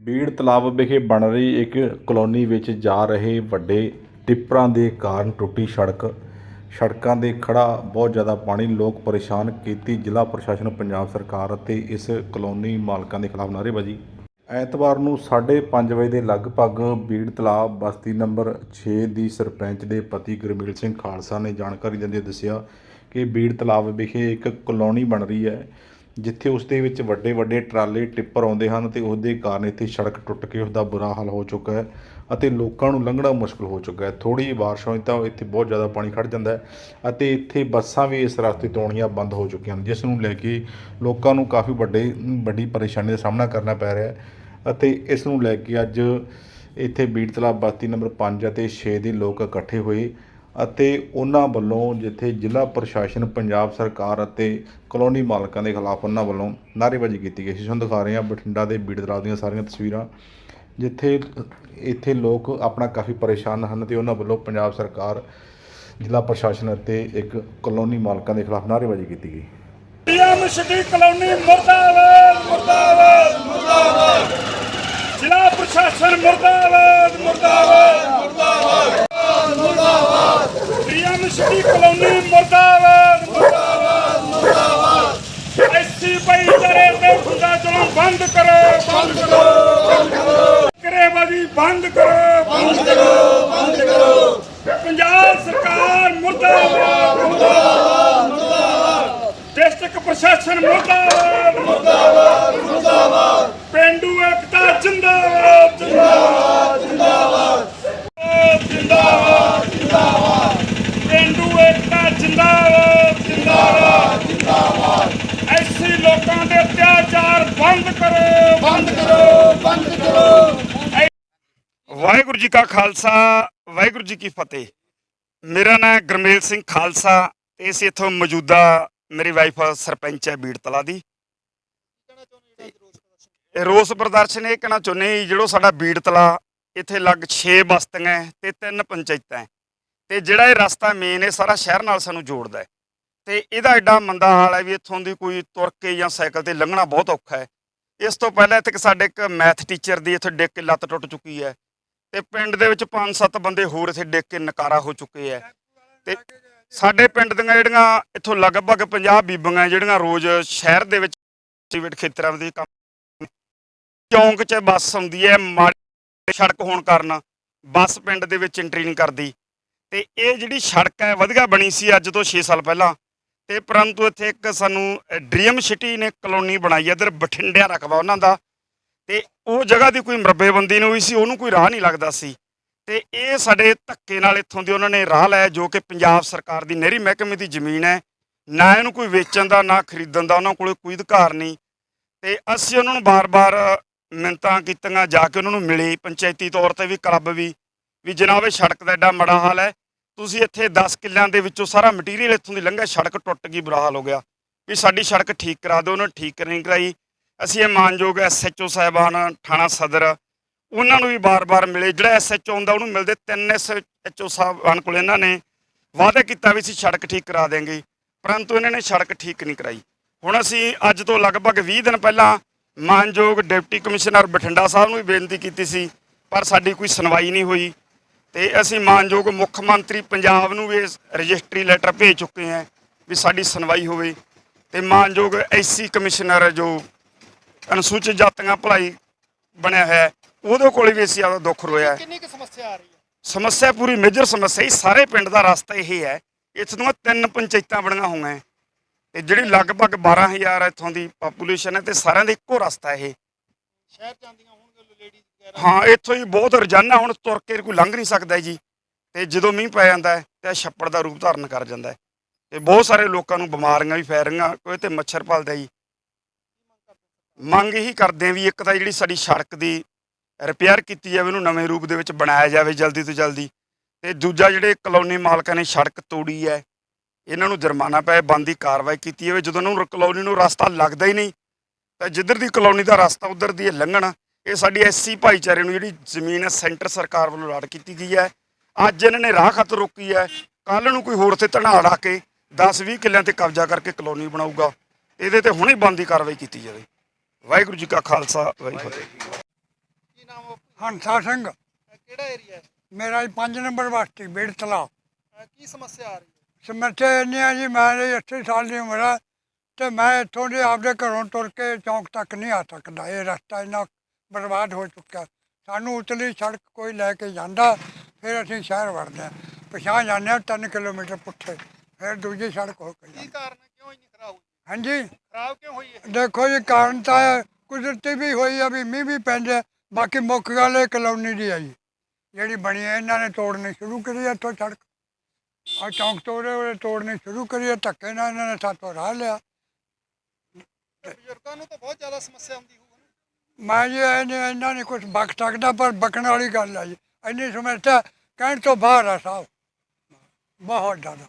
ਬੀੜ ਤਲਾਬ ਵਿਖੇ ਬਣ ਰਹੀ ਇੱਕ ਕਲੋਨੀ ਵਿੱਚ ਜਾ ਰਹੇ ਵੱਡੇ ਟਿੱਪਰਾਂ ਦੇ ਕਾਰਨ ਟੁੱਟੀ ਸੜਕ। ਸੜਕਾਂ ਦੇ ਖੜਾ ਬਹੁਤ ਜ਼ਿਆਦਾ ਪਾਣੀ, ਲੋਕ ਪਰੇਸ਼ਾਨ ਕੀਤੀ ਜ਼ਿਲ੍ਹਾ ਪ੍ਰਸ਼ਾਸਨ, ਪੰਜਾਬ ਸਰਕਾਰ ਅਤੇ ਇਸ ਕਲੋਨੀ ਮਾਲਕਾਂ ਦੇ ਖਿਲਾਫ ਨਾਅਰੇਬਾਜ਼ੀ। ਐਤਵਾਰ ਨੂੰ 5:30 ਵਜੇ ਦੇ ਲਗਭਗ ਬੀੜ ਤਲਾਬ ਬਸਤੀ ਨੰਬਰ 6 ਦੀ ਸਰਪੰਚ ਦੇ ਪਤੀ ਗੁਰਮੀਤ ਸਿੰਘ ਖਾਲਸਾ ਨੇ ਜਾਣਕਾਰੀ ਦਿੰਦੇ ਦੱਸਿਆ ਕਿ ਬੀੜ ਤਲਾਬ ਵਿਖੇ ਇੱਕ ਕਲੋਨੀ ਬਣ ਰਹੀ ਹੈ। ਜਿੱਥੇ ਉਸ ਦੇ ਵਿੱਚ ਵੱਡੇ ਵੱਡੇ ਟਰਾਲੇ ਟਿੱਪਰ ਆਉਂਦੇ ਹਨ ਤੇ ਉਸ ਦੇ ਕਾਰਨ ਇੱਥੇ ਸੜਕ ਟੁੱਟ ਕੇ ਉਸ ਦਾ ਬੁਰਾ ਹਾਲ ਹੋ ਚੁੱਕਾ ਹੈ ਅਤੇ ਲੋਕਾਂ ਨੂੰ ਲੰਘਣਾ ਮੁਸ਼ਕਲ ਹੋ ਚੁੱਕਾ ਹੈ। ਥੋੜੀ ਜਿਹੀ ਬਾਰਿਸ਼ ਹੋਈ ਤਾਂ ਇੱਥੇ ਬਹੁਤ ਜ਼ਿਆਦਾ ਪਾਣੀ ਖੜ ਜਾਂਦਾ ਹੈ ਅਤੇ ਇੱਥੇ ਬੱਸਾਂ ਵੀ ਇਸ ਰਸਤੇ ਤੋਂ ਆਉਣੀਆਂ ਬੰਦ ਹੋ ਚੁੱਕੀਆਂ ਹਨ, ਜਿਸ ਨੂੰ ਲੈ ਕੇ ਲੋਕਾਂ ਨੂੰ ਕਾਫੀ ਵੱਡੇ, ਵੱਡੀ ਪਰੇਸ਼ਾਨੀ ਦਾ ਸਾਹਮਣਾ ਕਰਨਾ ਪੈ ਰਿਹਾ ਹੈ ਅਤੇ ਇਸ ਨੂੰ ਲੈ ਕੇ ਅੱਜ ਇੱਥੇ ਬੀੜਤਲਾ ਬਸਤੀ ਨੰਬਰ 5 ਅਤੇ 6 ਦੇ ਲੋਕ ਇਕੱਠੇ ਹੋਏ ਅਤੇ ਉਹਨਾਂ ਵੱਲੋਂ ਜਿੱਥੇ ਜ਼ਿਲ੍ਹਾ ਪ੍ਰਸ਼ਾਸਨ, ਪੰਜਾਬ ਸਰਕਾਰ ਅਤੇ ਕਲੋਨੀ ਮਾਲਕਾਂ ਦੇ ਖਿਲਾਫ ਉਹਨਾਂ ਵੱਲੋਂ ਨਾਅਰੇਬਾਜ਼ੀ ਕੀਤੀ ਗਈ ਸੀ। ਤੁਹਾਨੂੰ ਦਿਖਾ ਰਹੇ ਹਾਂ ਬਠਿੰਡਾ ਦੇ ਬੀੜ ਤਲਾਬ ਦੀਆਂ ਸਾਰੀਆਂ ਤਸਵੀਰਾਂ, ਜਿੱਥੇ ਇੱਥੇ ਲੋਕ ਆਪਣਾ ਕਾਫੀ ਪਰੇਸ਼ਾਨ ਹਨ ਤੇ ਉਹਨਾਂ ਵੱਲੋਂ ਪੰਜਾਬ ਸਰਕਾਰ, ਜ਼ਿਲ੍ਹਾ ਪ੍ਰਸ਼ਾਸਨ ਅਤੇ ਇੱਕ ਕਲੋਨੀ ਮਾਲਕਾਂ ਦੇ ਖਿਲਾਫ ਨਾਅਰੇਬਾਜ਼ੀ ਕੀਤੀ ਗਈ। ਪੀਐਮ ਸਿਟੀ ਕਲੋਨੀ ਮੁਰਦਾਬਾਦ ਮੁਰਦਾਬਾਦ ਮੁਰਦਾਬਾਦ। ਜ਼ਿਲ੍ਹਾ ਪ੍ਰਸ਼ਾਸਨ ਮੁਰਦਾਬਾਦ ਮੁਰਦਾਬਾਦ ਮੁਰਦਾਬਾਦ ਪੀਐਮ ਸਿਟੀ ਕਲੋਨੀ ਮੁਰਦਾਬਾਦ ਮੁਰਦਾਬਾਦ ਮੁਰਦਾਬਾਦ ਐਸੀ ਭਾਈਚਾਰੇ ਤੇ ਗੁੰਡਾ ਚਲੋ ਬੰਦ ਕਰੋ ਬੰਦ ਕਰੋ ਬੰਦ ਕਰੋ ਕਰੇਬਾਜੀ ਬੰਦ ਕਰੋ ਬੰਦ ਕਰੋ ਬੰਦ ਕਰੋ। ਪੰਜਾਬ ਸਰਕਾਰ ਮੁਰਦਾਬਾਦ। ਡਿਸਟ੍ਰਿਕਟ ਪ੍ਰਸ਼ਾਸਨ ਮੁਰਦਾਬਾਦ ਮੁਰਦਾਬਾਦ ਮੁਰਦਾਬਾਦ। ਪਿੰਡੂ ਏਕਤਾ ਜਿੰਦਾਬਾਦ ਜਿੰਦਾਬਾਦ ਜਿੰਦਾਬਾਦ। ਜਿੰਦਾਬਾਦ ਜਿੰਦਾਬਾਦ। ਪਿੰਡੂ ਏਕਤਾ ਜਿੰਦਾਬਾਦ ਜਿੰਦਾਬਾਦ ਜਿੰਦਾਬਾਦ। ਐਸੀ ਲੋਕਾਂ ਦੇ ਅਤਿਆਚਾਰ ਬੰਦ ਕਰੋ ਬੰਦ ਕਰੋ ਬੰਦ ਕਰੋ। ਵਾਹਿਗੁਰੂ ਜੀ ਕਾ ਖਾਲਸਾ, ਵਾਹਿਗੁਰੂ ਜੀ ਕੀ ਫਤਿਹ। ਮੇਰਾ ਨਾਮ ਗਰਮੇਲ ਸਿੰਘ ਖਾਲਸਾ ਤੇ ਅਸੀਂ ਇੱਥੋਂ ਮੌਜੂਦਾ ਮੇਰੀ ਵਾਈਫ ਸਰਪੰਚ ਹੈ ਬੀੜਤਲਾ ਦੀ। ਇਹ ਰੋਸ ਪ੍ਰਦਰਸ਼ਨ ਇਹ ਕਹਿਣਾ ਚਾਹੁੰਦੇ ਹਾਂ ਜਿਹੜੋ ਸਾਡਾ ਬੀੜਤਲਾ ਇੱਥੇ ਲੱਗ 6 ਬਸਤੀਆਂ ਹੈ ਤੇ ਤਿੰਨ ਪੰਚਾਇਤਾਂ ਹੈ। ਤੇ ਜਿਹੜਾ ਇਹ ਰਸਤਾ ਮੇਨ ਹੈ ਸਾਰਾ ਸ਼ਹਿਰ ਨਾਲ ਸਾਨੂੰ ਜੋੜਦਾ ਹੈ। ਤੇ ਇਹਦਾ ਐਡਾ ਮੰਦਾ ਹਾਲ ਹੈ ਵੀ ਇੱਥੋਂ ਦੀ ਕੋਈ ਤੁਰ ਕੇ ਜਾਂ ਸਾਈਕਲ ਤੇ ਲੰਘਣਾ ਬਹੁਤ ਔਖਾ ਹੈ। ਇਸ ਤੋਂ ਪਹਿਲਾਂ ਇੱਥੇ ਸਾਡੇ ਇੱਕ ਮੈਥ ਟੀਚਰ ਦੀ ਇੱਥੇ ਡਿੱਗ ਕੇ ਲੱਤ ਟੁੱਟ ਚੁੱਕੀ ਹੈ। ਤੇ ਪਿੰਡ ਦੇ ਵਿੱਚ 5-7 ਬੰਦੇ ਹੋਰ ਇੱਥੇ ਡਿੱਗ ਕੇ ਨਕਾਰਾ ਹੋ ਚੁੱਕੇ ਹੈ ਤੇ ਸਾਡੇ ਪਿੰਡ ਦੀਆਂ ਜਿਹੜੀਆਂ ਇੱਥੋਂ ਲਗਭਗ 50 ਬੀਬੀਆਂ ਜਿਹੜੀਆਂ ਰੋਜ਼ ਸ਼ਹਿਰ ਦੇ ਵਿੱਚ ਪ੍ਰਾਈਵੇਟ ਖੇਤਰਾਂ ਦੇ ਕੰਮ ਚੌਂਕ 'ਚ ਬੱਸ ਆਉਂਦੀ ਹੈ, ਮਾੜੀ ਸੜਕ ਹੋਣ ਕਾਰਨ ਬੱਸ ਪਿੰਡ ਦੇ ਵਿੱਚ ਐਂਟਰੀ ਨਹੀਂ ਕਰਦੀ। ਤੇ ਇਹ ਜਿਹੜੀ ਸੜਕ ਹੈ, ਵਧੀਆ ਬਣੀ ਸੀ ਅੱਜ ਤੋਂ 6 ਸਾਲ ਪਹਿਲਾਂ। ਤੇ ਪਰੰਤੂ ਇੱਥੇ ਇੱਕ ਸਾਨੂੰ ਡ੍ਰੀਮ ਸਿਟੀ ਨੇ ਕਲੋਨੀ ਬਣਾਈ ਹੈ ਇਧਰ ਬਠਿੰਡਿਆ ਰਕਬਾ ਉਹਨਾਂ ਦਾ। ਤੇ ਉਹ ਜਗ੍ਹਾ ਦੀ ਕੋਈ ਮਰੱਬੇਬੰਦੀ ਨਹੀਂ ਹੋਈ ਸੀ, ਉਹਨੂੰ ਕੋਈ ਰਾਹ ਨਹੀਂ ਲੱਗਦਾ ਸੀ। ਤੇ ਇਹ ਸਾਡੇ ਧੱਕੇ ਨਾਲ ਇੱਥੋਂ ਦੀ ਉਹਨਾਂ ਨੇ ਰਾਹ ਲਾਇਆ ਜੋ ਕਿ ਪੰਜਾਬ ਸਰਕਾਰ ਦੀ ਨਹਿਰੀ ਮਹਿਕਮੇ ਦੀ ਜ਼ਮੀਨ ਹੈ। ਨਾ ਇਹਨੂੰ ਕੋਈ ਵੇਚਣ ਦਾ, ਨਾ ਖਰੀਦਣ ਦਾ, ਉਹਨਾਂ ਕੋਲ ਕੋਈ ਅਧਿਕਾਰ ਨਹੀਂ। ਤੇ ਅਸੀਂ ਉਹਨਾਂ ਨੂੰ ਬਾਰ-ਬਾਰ ਮਿੰਤਾਂ ਕੀਤੀਆਂ, ਜਾ ਕੇ ਉਹਨਾਂ ਨੂੰ ਮਿਲੇ। ਪੰਚਾਇਤੀ ਤੌਰ ਤੇ ਵੀ, ਕਲੱਬ ਵੀ ਵੀ ਜਨਾਬ, ਇਹ ਸੜਕ ਦਾ ਐਡਾ ਮਾੜਾ ਹਾਲ ਹੈ। ਤੁਸੀਂ ਇੱਥੇ 10 ਕਿੱਲਿਆਂ ਦੇ ਵਿੱਚੋਂ ਸਾਰਾ ਮਟੀਰੀਅਲ ਇੱਥੋਂ ਦੀ ਲੰਘਿਆ, ਸੜਕ ਟੁੱਟ ਗਈ, ਬੁਰਾ ਹਾਲ ਹੋ ਗਿਆ। ਵੀ ਸਾਡੀ ਸੜਕ ਠੀਕ ਕਰਾ ਦਿਓ, ਉਹਨਾਂ ਠੀਕ ਨਹੀਂ ਕਰਾਈ। ਅਸੀਂ ਇਹ ਮਾਨਯੋਗ ਐਸਐਚਓ ਸਾਹਿਬਾਨ, ਥਾਣਾ ਸਦਰ, ਉਹਨਾਂ ਨੂੰ ਵੀ ਬਾਰ-ਬਾਰ ਮਿਲੇ। ਜਿਹੜਾ ਐਸਐਚਓ ਹੁੰਦਾ, ਉਹਨੂੰ ਮਿਲਦੇ ਤਿੰਨ ਐਸਐਚਓ ਸਾਹਿਬਾਨ ਕੋਲ ਇਹਨਾਂ ਨੇ ਵਾਅਦਾ ਕੀਤਾ ਵੀ ਅਸੀਂ ਸੜਕ ਠੀਕ ਕਰਾ ਦੇਵਾਂਗੇ, ਪਰੰਤੂ ਇਹਨਾਂ ਨੇ ਸੜਕ ਠੀਕ ਨਹੀਂ ਕਰਾਈ। ਹੁਣ ਅਸੀਂ ਅੱਜ ਤੋਂ ਲਗਭਗ 20 ਦਿਨ ਪਹਿਲਾਂ ਮਾਨਯੋਗ ਡਿਪਟੀ ਕਮਿਸ਼ਨਰ ਬਠਿੰਡਾ ਸਾਹਿਬ ਨੂੰ ਵੀ ਬੇਨਤੀ ਕੀਤੀ ਸੀ, ਪਰ ਸਾਡੀ ਕੋਈ ਸੁਣਵਾਈ ਨਹੀਂ ਹੋਈ। ਤੇ ਅਸੀਂ ਮਾਨਯੋਗ ਮੁੱਖ ਮੰਤਰੀ ਪੰਜਾਬ ਨੂੰ ਵੀ ਰਜਿਸਟਰੀ ਲੈਟਰ ਭੇਜ ਚੁੱਕੇ ਹਾਂ ਵੀ ਸਾਡੀ ਸੁਣਵਾਈ ਹੋਵੇ। ਤੇ ਮਾਨਯੋਗ ਐਸਸੀ ਕਮਿਸ਼ਨਰ ਜੋ ਅਨੁਸੂਚਿਤ ਜਾਤੀਆਂ ਭਲਾਈ ਬਣਿਆ ਹੋਇਆ ਉਹਦੇ ਕੋਲ ਵੀ ਅਸੀਂ ਆਪਦਾ ਦੁੱਖ ਰੋਇਆ ਹੈ। ਕਿੰਨੀ ਕੁ ਸਮੱਸਿਆ ਆ ਰਹੀ ਹੈ? ਸਮੱਸਿਆ ਪੂਰੀ ਮੇਜਰ ਸਮੱਸਿਆ ਹੀ। ਸਾਰੇ ਪਿੰਡ ਦਾ ਰਸਤਾ ਇਹ ਹੈ। ਇੱਥੇ ਦੀਆਂ ਤਿੰਨ ਪੰਚਾਇਤਾਂ ਬਣੀਆਂ ਹੋਈਆਂ ਹੈ। ਤੇ ਜਿਹੜੀ ਲਗਭਗ 12000 ਇੱਥੋਂ ਦੀ ਪਾਪੂਲੇਸ਼ਨ ਹੈ ਤੇ ਸਾਰਿਆਂ ਦਾ ਇੱਕੋ ਰਸਤਾ ਇਹ। ਸ਼ਹਿਰ ਜਾਂਦੀਆਂ ਹੋਣਗੇ ਲੇਡੀਜ਼ ਵਗੈਰਾ ਹਾਂ ਇੱਥੋਂ ਹੀ ਬਹੁਤ ਰੋਜ਼ਾਨਾ ਹੁਣ ਤੁਰ ਕੇ ਕੋਈ ਲੰਘ ਨਹੀਂ ਸਕਦਾ ਜੀ। ਤੇ ਜਦੋਂ ਮੀਂਹ ਪੈ ਜਾਂਦਾ ਹੈ ਤੇ ਇਹ ਛੱਪੜ ਦਾ ਰੂਪ ਧਾਰਨ ਕਰ ਜਾਂਦਾ ਹੈ। ਤੇ ਬਹੁਤ ਸਾਰੇ ਲੋਕਾਂ ਨੂੰ ਬਿਮਾਰੀਆਂ ਵੀ ਫੈਲ ਰਹੀਆਂ। ਕੋਈ ਤੇ ਮੱਛਰ ਪਲਦਾ ਜੀ। ਮੰਗ ਇਹੀ ਕਰਦੇ ਆ ਵੀ ਇੱਕ ਤਾਂ ਜਿਹੜੀ ਸਾਡੀ ਸੜਕ ਦੀ ਰਿਪੇਅਰ ਕੀਤੀ ਜਾਵੇ, ਉਹਨੂੰ ਨਵੇਂ ਰੂਪ ਦੇ ਵਿੱਚ ਬਣਾਇਆ ਜਾਵੇ ਜਲਦੀ ਤੋਂ ਜਲਦੀ। ਤੇ ਦੂਜਾ ਜਿਹੜੇ ਕਲੋਨੀ ਮਾਲਕਾਂ ਨੇ ਸੜਕ ਤੋੜੀ ਹੈ, ਇਹਨਾਂ ਨੂੰ ਜੁਰਮਾਨਾ ਪਏ ਬੰਦੀ ਕਾਰਵਾਈ ਕੀਤੀ ਜਾਵੇ। ਜਦੋਂ ਉਹਨਾਂ ਨੂੰ ਕਲੋਨੀ ਨੂੰ ਰਸਤਾ ਲੱਗਦਾ ਹੀ ਨਹੀਂ, ਤਾਂ ਜਿੱਧਰ ਦੀ ਕਲੋਨੀ ਦਾ ਰਸਤਾ ਉਧਰ ਦੀ ਇਹ ਲੰਘਣ, ਇਹ ਸਾਡੀ ਐਸਸੀ ਭਾਈਚਾਰੇ ਨੂੰ ਜਿਹੜੀ ਜ਼ਮੀਨ ਹੈ, ਸੈਂਟਰ ਸਰਕਾਰ ਵੱਲੋਂ ਲਾੜ ਕੀਤੀ ਗਈ ਹੈ। ਅੱਜ ਇਹਨਾਂ ਨੇ ਰਾਹ ਖਤ ਰੋਕੀ ਹੈ ਕੱਲ ਨੂੰ ਕੋਈ ਹੋਰ ਤੇ ਧਨਾੜ ਆ ਕੇ 10-20 ਕਿੱਲਿਆਂ ਤੇ ਕਬਜ਼ਾ ਕਰਕੇ ਕਲੋਨੀ ਬਣਾਊਗਾ। ਇਹਦੇ ਤੇ ਹੁਣੇ ਬੰਦੀ ਕਾਰਵਾਈ ਕੀਤੀ ਜਾਵੇ। ਵਾਹਿਗੁਰੂ ਜੀ ਕਾ ਖਾਲਸਾ ਵਾਹਿਗੁਰੂ ਜੀ ਕੀ ਫਤਿਹ। ਹੰਸਾ ਸਿੰਘ। ਕਿਹੜਾ ਏਰੀਆ ਹੈ? ਮੇਰਾ 5 ਨੰਬਰ ਬਸਤੀ ਬੇੜਤਲਾ ਕੀ ਸਮੱਸਿਆ ਆ ਰਹੀ ਹੈ? ਸਮੱਸਿਆ ਇੰਨੀ ਆ ਜੀ ਮੇਰੀ 80 ਸਾਲ ਦੀ ਉਮਰ ਹੈ ਤੇ ਮੈਂ ਇੱਥੋਂ ਦੇ ਆਪਦੇ ਘਰੋਂ ਤੁਰ ਕੇ ਚੌਂਕ ਤੱਕ ਨਹੀਂ ਆ ਸਕਦਾ। ਇਹ ਰਸਤਾ ਇੰਨਾ ਬਰਬਾਦ ਹੋ ਚੁੱਕਾ ਸਾਨੂੰ ਉਤਲੀ ਸੜਕ ਕੋਈ ਲੈ ਕੇ ਜਾਂਦਾ ਫਿਰ ਅਸੀਂ ਸ਼ਹਿਰ ਵੜਦੇ ਹਾਂ। ਪਛਾਣ ਜਾਂਦੇ ਹਾਂ 3 ਕਿਲੋਮੀਟਰ ਪੁੱਠੇ ਫਿਰ ਦੂਜੀ ਸੜਕ ਹੋ ਕੇ ਕੀ ਕਾਰਨ ਹੈ ਕਿਉਂ ਇੰਨੀ ਖਰਾਬ ਹੋਈ ਹਾਂਜੀ। ਖਰਾਬ ਕਿਉਂ ਹੋਈ ਹੈ ਦੇਖੋ ਜੀ ਕਾਰਨ ਤਾਂ ਕੁਦਰਤੀ ਵੀ ਹੋਈ ਆ ਵੀ ਮੀਂਹ ਵੀ ਪੈਂਦਾ ਬਾਕੀ ਮੁੱਖ ਗੱਲ ਇਹ ਕਲੋਨੀ ਦੀ ਆ ਜੀ। ਜਿਹੜੀ ਬਣੀ ਹੈ ਇਹਨਾਂ ਨੇ ਤੋੜਨੀ ਸ਼ੁਰੂ ਕਰੀ ਆ ਇੱਥੋਂ ਸੜਕ। ਆ ਚੌਂਕ ਤੋੜੇ ਉਹਦੇ ਤੋੜਨੀ ਸ਼ੁਰੂ ਕਰੀ ਆ ਧੱਕੇ ਨਾਲ ਇਹਨਾਂ ਨੇ ਸਾਤੋਂ ਰਾਹ ਲਿਆ। ਬਜ਼ੁਰਗਾਂ ਨੂੰ ਤਾਂ ਬਹੁਤ ਜ਼ਿਆਦਾ ਸਮੱਸਿਆ ਆਉਂਦੀ ਹੋਊਗੀ ਮੈਂ ਜੀ ਇਹਨੇ ਇਹਨਾਂ ਨੇ ਕੁਝ ਬਕ ਸਕਦਾ ਪਰ ਬਕਣ ਵਾਲੀ ਗੱਲ ਆ ਜੀ। ਇੰਨੀ ਸਮੱਸਿਆ ਕਹਿਣ ਤੋਂ ਬਾਹਰ ਆ ਸਾਹਿਬ ਬਹੁਤ ਜ਼ਿਆਦਾ।